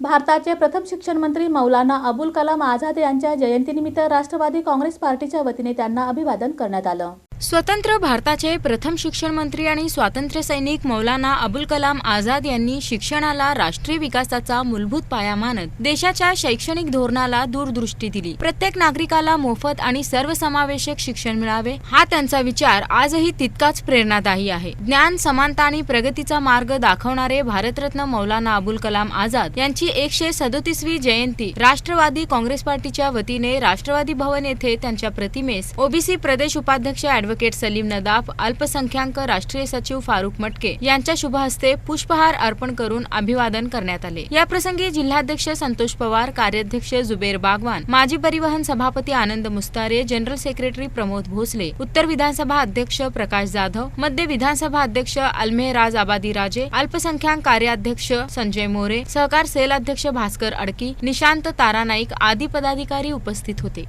भारताचे प्रथम शिक्षण मंत्री मौलाना अबुल कलाम आझाद यांच्या जयंतीनिमित्त राष्ट्रवादी काँग्रेस पार्टीच्या वतीने त्यांना अभिवादन करण्यात आलं. स्वतंत्र भारताचे प्रथम शिक्षण मंत्री आणि स्वातंत्र्य सैनिक मौलाना अबुल कलाम आझाद यांनी शिक्षणाला राष्ट्रीय विकासाचा मूलभूत पाया मानत देशाच्या शैक्षणिक धोरणाला दूरदृष्टी दिली. प्रत्येक नागरिकाला मोफत आणि सर्वसमावेशक शिक्षण मिळावे हा त्यांचा विचार आजही तितकाच प्रेरणादायी आहे. ज्ञान समानता आणि प्रगतीचा मार्ग दाखवणारे भारतरत्न मौलाना अबुल कलाम आझाद यांची एकशे सदोतीसवी जयंती राष्ट्रवादी काँग्रेस पार्टीच्या वतीने राष्ट्रवादी भवन येथे त्यांच्या प्रतिमेस ओबीसी प्रदेश उपाध्यक्ष ॲडव्होकेट सलीम नदाफ अल्पसंख्याक राष्ट्रीय सचिव फारुख मटके यांच्या शुभहस्ते पुष्पहार अर्पण करून अभिवादन करण्यात आले. याप्रसंगी जिल्हाध्यक्ष संतोष पवार कार्याध्यक्ष जुबेर बागवान माजी परिवहन सभापती आनंद मुस्तारे जनरल सेक्रेटरी प्रमोद भोसले उत्तर विधानसभा अध्यक्ष प्रकाश जाधव मध्य विधानसभा अध्यक्ष अल्मेहराज आबादी राजे अल्पसंख्याक कार्याध्यक्ष संजय मोरे सहकार सेल अध्यक्ष भास्कर अडकी निशांत तारा नाईक आदी पदाधिकारी उपस्थित होते.